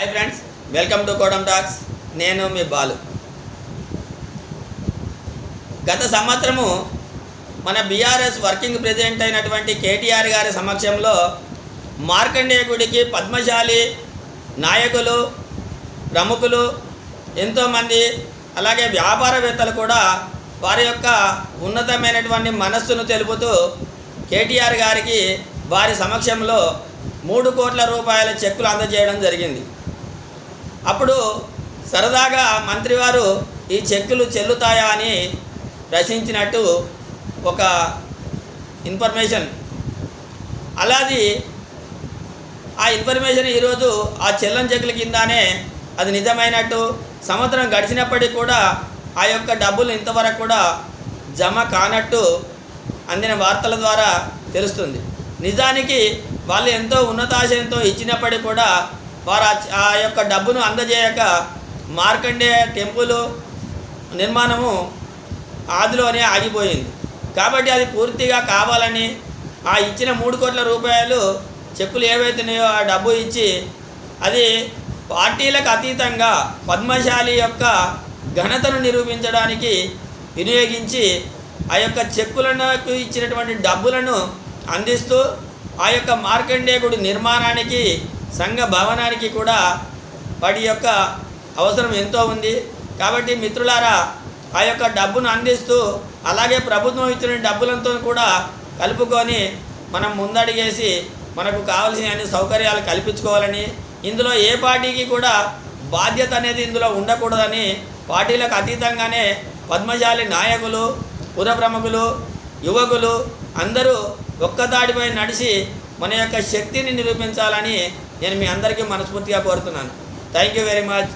Hi friends welcome to Kodam talks నేను మీ బాలు. గత సంవత్సరము మన బీఆర్ఎస్ వర్కింగ్ ప్రెసిడెంట్ అయినటువంటి కేటీఆర్ గారి సమక్షంలో మార్కండేయ గుడికి పద్మశాలి నాయకులు ప్రముఖులు ఎంతోమంది అలాగే వ్యాపారవేత్తలు కూడా వారి యొక్క ఉన్నతమైనటువంటి మనస్సును తెలుపుతూ కేటీఆర్ గారికి వారి సమక్షంలో మూడు కోట్ల రూపాయల చెక్కులు అందజేయడం జరిగింది. అప్పుడు సరదాగా మంత్రివారు ఈ చెక్కులు చెల్లుతాయా అని ప్రశ్నించినట్టు ఒక ఇన్ఫర్మేషన్. అలాది ఆ ఇన్ఫర్మేషన్ ఈరోజు ఆ చెల్లని చెక్కుల కిందనే అది నిజమైనట్టు సంవత్సరం గడిచినప్పటికీ కూడా ఆ యొక్క డబ్బులు ఇంతవరకు కూడా జమ కానట్టు అందిన వార్తల ద్వారా తెలుస్తుంది. నిజానికి వాళ్ళు ఎంతో ఉన్నతాశయంతో ఇచ్చినప్పటికీ కూడా వారు ఆ యొక్క డబ్బును అందజేయక మార్కండే టెంపుల్ నిర్మాణము ఆదిలోనే ఆగిపోయింది. కాబట్టి అది పూర్తిగా కావాలని ఆ ఇచ్చిన మూడు కోట్ల రూపాయలు చెక్కులు ఏవైతున్నాయో ఆ డబ్బు ఇచ్చి అది పార్టీలకు అతీతంగా పద్మశాలి యొక్క ఘనతను నిరూపించడానికి వినియోగించి ఆ యొక్క చెక్కులకు ఇచ్చినటువంటి డబ్బులను అందిస్తూ ఆ యొక్క మార్కండేయుడి నిర్మాణానికి సంఘ భవనానికి కూడా వాటి యొక్క అవసరం ఎంతో ఉంది. కాబట్టి మిత్రులారా ఆ యొక్క డబ్బును అందిస్తూ అలాగే ప్రభుత్వం ఇచ్చిన డబ్బులతో కూడా కలుపుకొని మనం ముందడిగేసి మనకు కావాల్సిన అన్ని సౌకర్యాలు కల్పించుకోవాలని ఇందులో ఏ పార్టీకి కూడా బాధ్యత అనేది ఇందులో ఉండకూడదని పార్టీలకు అతీతంగానే పద్మశాలి నాయకులు పుర ప్రముఖులు యువకులు అందరూ ఒక్కదాడిపై నడిచి మన యొక్క శక్తిని నిరూపించాలని నేను మీ అందరికీ మనస్ఫూర్తిగా కోరుతున్నాను. Thank you very much